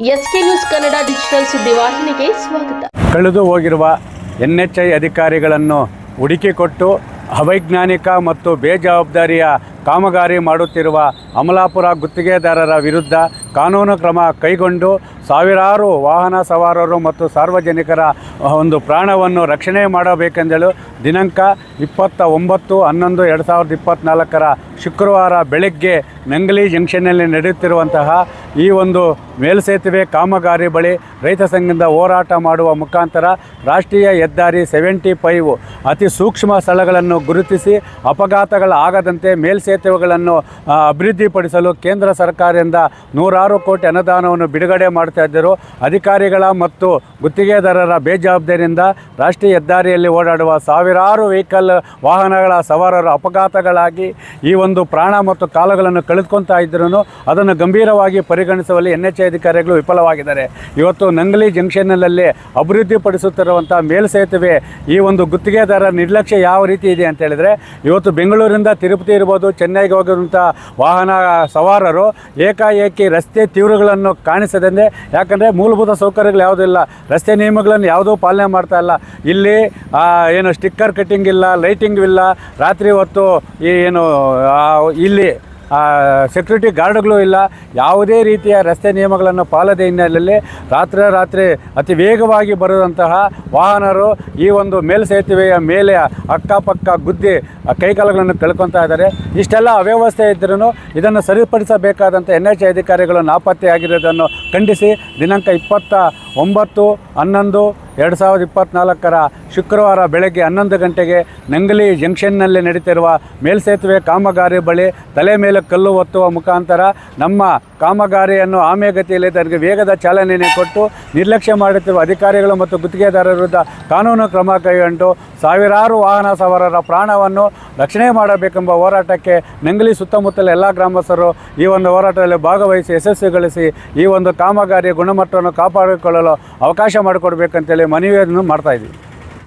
SK news Kannada digital ಸುದ್ದಿವಾಹಿನಿಗೆ ಸ್ವಾಗತ. ಕಳೆದು ಹೋಗಿರುವ ಎನ್ ಎಚ್ ಐ ಅಧಿಕಾರಿಗಳನ್ನು ಹುಡುಕಿಕೊಟ್ಟು ಅವೈಜ್ಞಾನಿಕ ಮತ್ತು ಬೇಜವಾಬ್ದಾರಿಯ ಕಾಮಗಾರಿ ಮಾಡುತ್ತಿರುವ ಅಮಲಾಪುರ ಗುತ್ತಿಗೆದಾರರ ವಿರುದ್ಧ ಕಾನೂನು ಕ್ರಮ ಕೈಗೊಂಡು ಸಾವಿರಾರು ವಾಹನ ಸವಾರರು ಮತ್ತು ಸಾರ್ವಜನಿಕರ ಒಂದು ಪ್ರಾಣವನ್ನು ರಕ್ಷಣೆ ಮಾಡಬೇಕೆಂದಳು ದಿನಾಂಕ ಇಪ್ಪತ್ತ ಒಂಬತ್ತು ಹನ್ನೊಂದು ಎರಡು ಸಾವಿರದ ಇಪ್ಪತ್ತ್ನಾಲ್ಕರ ಶುಕ್ರವಾರ ಬೆಳಗ್ಗೆ ನಂಗಲಿ ಜಂಕ್ಷನ್ನಲ್ಲಿ ನಡೆಯುತ್ತಿರುವಂತಹ ಈ ಒಂದು ಮೇಲ್ಸೇತುವೆ ಕಾಮಗಾರಿ ಬಳಿ ರೈತ ಸಂಘದಿಂದ ಹೋರಾಟ ಮಾಡುವ ಮುಖಾಂತರ ರಾಷ್ಟ್ರೀಯ ಹೆದ್ದಾರಿ ಸೆವೆಂಟಿ ಫೈವ್ ಅತಿ ಸೂಕ್ಷ್ಮ ಸ್ಥಳಗಳನ್ನು ಗುರುತಿಸಿ ಅಪಘಾತಗಳ ಆಗದಂತೆ ಮೇಲ್ಸೇತುವೆಗಳನ್ನು ಆ, ಅಭಿವೃದ್ಧಿಪಡಿಸಲು ಕೇಂದ್ರ ಸರ್ಕಾರದಿಂದ ನೂರಾರು ಕೋಟಿ ಅನುದಾನವನ್ನು ಬಿಡುಗಡೆ ಮಾಡ್ತಾ ಇದ್ದರು. ಅಧಿಕಾರಿಗಳ ಮತ್ತು ಗುತ್ತಿಗೆದಾರರ ಬೇಜವಾಬ್ದಾರಿಯಿಂದ ರಾಷ್ಟ್ರೀಯ ಹೆದ್ದಾರಿಯಲ್ಲಿ ಓಡಾಡುವ ಸಾವಿರಾರು ವೆಹಿಕಲ್ ವಾಹನಗಳ ಸವಾರರು ಅಪಘಾತಗಳಾಗಿ ಈ ಒಂದು ಪ್ರಾಣ ಮತ್ತು ಕಾಲುಗಳನ್ನು ಕಳೆದುಕೊತಾ ಇದ್ದರೂ ಅದನ್ನು ಗಂಭೀರವಾಗಿ ಪರಿಗಣಿಸುವಲ್ಲಿ ಎನ್ ಎಚ್ ಅಧಿಕಾರಿಗಳು ವಿಫಲವಾಗಿದ್ದಾರೆ. ಇವತ್ತು ನಂಗಲಿ ಜಂಕ್ಷನ್ನಲ್ಲಿ ಅಭಿವೃದ್ಧಿಪಡಿಸುತ್ತಿರುವಂಥ ಮೇಲ್ಸೇತುವೆ ಈ ಒಂದು ಗುತ್ತಿಗೆದಾರರ ನಿರ್ಲಕ್ಷ್ಯ ಯಾವ ರೀತಿ ಇದೆ ಅಂತ ಹೇಳಿದರೆ ಇವತ್ತು ಬೆಂಗಳೂರಿಂದ ತಿರುಪತಿ ಇರ್ಬೋದು ಚೆನ್ನೈಗೆ ಹೋಗಿರುವಂಥ ವಾಹನ ಸವಾರರು ಏಕಾಏಕಿ ರಸ್ತೆ ತೀವ್ರಗಳನ್ನು ಕಾಣಿಸದಂದೆ ಯಾಕಂದರೆ ಮೂಲಭೂತ ಸೌಕರ್ಯಗಳು ಯಾವುದೂ ಇಲ್ಲ. ರಸ್ತೆ ನಿಯಮಗಳನ್ನು ಯಾವುದೂ ಪಾಲನೆ ಮಾಡ್ತಾ ಇಲ್ಲ. ಇಲ್ಲಿ ಏನು ಸ್ಟಿಕ್ಕರ್ ಕಟ್ಟಿಂಗ್ ಇಲ್ಲ ಲೈಟಿಂಗ್ ಇಲ್ಲ. ರಾತ್ರಿ ಹೊತ್ತು ಏನು ಇಲ್ಲಿ ಸೆಕ್ಯೂರಿಟಿ ಗಾರ್ಡ್ಗಳು ಇಲ್ಲ. ಯಾವುದೇ ರೀತಿಯ ರಸ್ತೆ ನಿಯಮಗಳನ್ನು ಪಾಲದ ಹಿನ್ನೆಲೆಯಲ್ಲಿ ರಾತ್ರಿ ರಾತ್ರಿ ಅತಿ ವೇಗವಾಗಿ ಬರುವಂತಹ ವಾಹನರು ಈ ಒಂದು ಮೇಲ್ಸೇತುವೆಯ ಮೇಲೆ ಅಕ್ಕಪಕ್ಕ ಗುದ್ದಿ ಕೈಕಾಲುಗಳನ್ನು ಕಳ್ಕೊತಾ ಇದ್ದಾರೆ. ಇಷ್ಟೆಲ್ಲ ಅವ್ಯವಸ್ಥೆ ಇದ್ರೂ ಇದನ್ನು ಸರಿಪಡಿಸಬೇಕಾದಂಥ ಎನ್ ಎಚ್ ಅಧಿಕಾರಿಗಳು ನಾಪತ್ತೆಯಾಗಿರೋದನ್ನು ಖಂಡಿಸಿ. ದಿನಾಂಕ ಇಪ್ಪತ್ತ ಒಂಬತ್ತು, ಹನ್ನೊಂದು, ಎರಡು ಸಾವಿರದ ಇಪ್ಪತ್ತ್ನಾಲ್ಕರ ಶುಕ್ರವಾರ ಬೆಳಗ್ಗೆ ಹನ್ನೊಂದು ಗಂಟೆಗೆ ನಂಗಲಿ ಜಂಕ್ಷನ್ನಲ್ಲಿ ನಡೀತಿರುವ ಮೇಲ್ಸೇತುವೆ ಕಾಮಗಾರಿ ಬಳಿ ತಲೆ ಮೇಲೆ ಕಲ್ಲು ಒತ್ತುವ ಮುಖಾಂತರ ನಮ್ಮ ಕಾಮಗಾರಿಯನ್ನು ಆಮೆಗತಿಯಲ್ಲಿ ತನಗೆ ವೇಗದ ಚಾಲನೆ ಕೊಟ್ಟು ನಿರ್ಲಕ್ಷ್ಯ ಮಾಡುತ್ತಿರುವ ಅಧಿಕಾರಿಗಳು ಮತ್ತು ಗುತ್ತಿಗೆದಾರರ ವಿರುದ್ಧ ಕಾನೂನು ಕ್ರಮ ಕೈಗೊಂಡು ಸಾವಿರಾರು ವಾಹನ ಸವಾರರ ಪ್ರಾಣವನ್ನು ರಕ್ಷಣೆ ಮಾಡಬೇಕೆಂಬ ಹೋರಾಟಕ್ಕೆ ನಂಗಲಿ ಸುತ್ತಮುತ್ತಲ ಎಲ್ಲ ಗ್ರಾಮಸ್ಥರು ಈ ಒಂದು ಹೋರಾಟದಲ್ಲಿ ಭಾಗವಹಿಸಿ ಯಶಸ್ವಿಗೊಳಿಸಿ ಈ ಒಂದು ಕಾಮಗಾರಿಯ ಗುಣಮಟ್ಟವನ್ನು ಕಾಪಾಡಿಕೊಳ್ಳಲು ಅವಕಾಶ ಮಾಡಿಕೊಡ್ಬೇಕಂತೇಳಿ ಮನವಿಯನ್ನು ಮಾಡ್ತಾ ಇದ್ದೀವಿ.